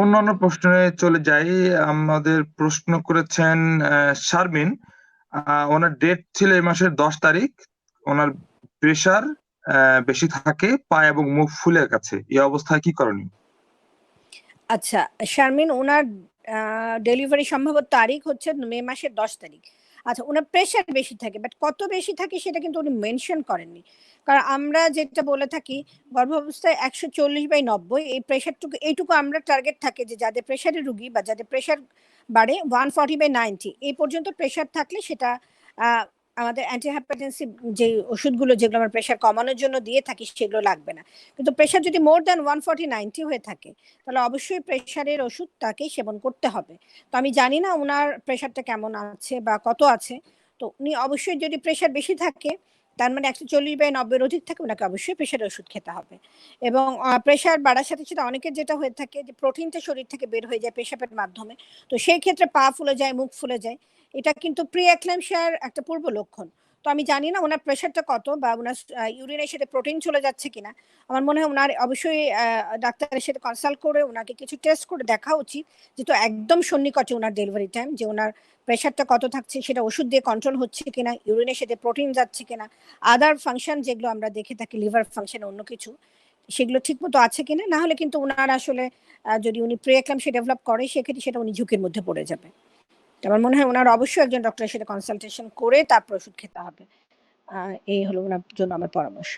অন্যান্য প্রশ্নে চলে যাই। আমাদের প্রশ্ন করেছেন শারমিন। ওনার ডেট ছিল এই মাসের দশ তারিখ। ওনার প্রেশার বেশি থাকে পা এবং মুখ ফুলে গেছে এই অবস্থায় কি করণীয়? আচ্ছা শারমিন, ওনার ডেলিভারি সম্ভবত তারিখ হচ্ছে মে মাসের দশ তারিখ। আচ্ছা ওনার প্রেশার বেশি থাকে বাট কত বেশি থাকে সেটা কিন্তু উনি মেনশন করেননি। কারণ আমরা যেটা বলে থাকি, গর্ভাবস্থায় একশো চল্লিশ বাই নব্বই, এই প্রেশারটুকু এইটুকু আমরা টার্গেট থাকে যে যাদের প্রেশারের রুগী বা যাদের প্রেশার বাড়ে ওয়ান ফর্টি বাই নাইনটি এই পর্যন্ত প্রেশার থাকলে সেটা আমাদের অ্যান্টিহাইপারটেনসিভ যে ওষুধগুলো যেগুলো আমরা প্রেশার কমানোর জন্য দিয়ে থাকি সেগুলো লাগবে না। কিন্তু প্রেশার যদি more than one forty ninety হয়ে থাকে, তাহলে অবশ্যই প্রেশারের ওষুধ তাকেই সেবন করতে হবে। তো আমি জানি না ওনার প্রেশারটা কেমন আছে বা কত আছে। তো উনি অবশ্যই যদি প্রেশার বেশি থাকে তার মানে একশো চল্লিশ বাই নব্বইয়ের অধিক থাকে ওনাকে অবশ্যই প্রেশারের ওষুধ খেতে হবে। এবং প্রেশার বাড়ার সাথে সাথে অনেকের যেটা হয়ে থাকে যে প্রোটিনটা শরীর থেকে বের হয়ে যায় পেশাবের মাধ্যমে। তো সেই ক্ষেত্রে পা ফুলে যায়, মুখ ফুলে যায়। এটা কিন্তু প্রি একটা পূর্ব লক্ষণ। তো আমি জানি না ওনার প্রেশারটা কত বা ওনার ইউরিনের সাথে প্রোটিন চলে যাচ্ছে কিনা। আমার মনে হয় ওনার অবশ্যই ডাক্তারের সাথে কনসাল্ট করে ওনাকে কিছু টেস্ট করে দেখা উচিত, যেহেতু একদম সন্নিকটে ওনার ডেলিভারি টাইম যে ওনার প্রেশারটা কত থাকছে, সেটা ওষুধ দিয়ে কন্ট্রোল হচ্ছে কিনা ইউরিনের সাথে প্রোটিন যাচ্ছে কিনা আদার ফাংশন যেগুলো আমরা দেখে থাকি লিভার ফাংশন অন্য কিছু, সেগুলো ঠিক মতো আছে কিনা, না হলে কিন্তু ওনার আসলে যদি উনি প্রি সে ডেভেলপ করে, সেক্ষেত্রে সেটা উনি ঝুঁকির মধ্যে পড়ে যাবে। আমার মনে হয় ওনার অবশ্যই একজন ডক্টরের সাথে কনসালটেশন করে তারপর ওষুধ খেতে হবে। এই হলো ওনার জন্য আমার পরামর্শ।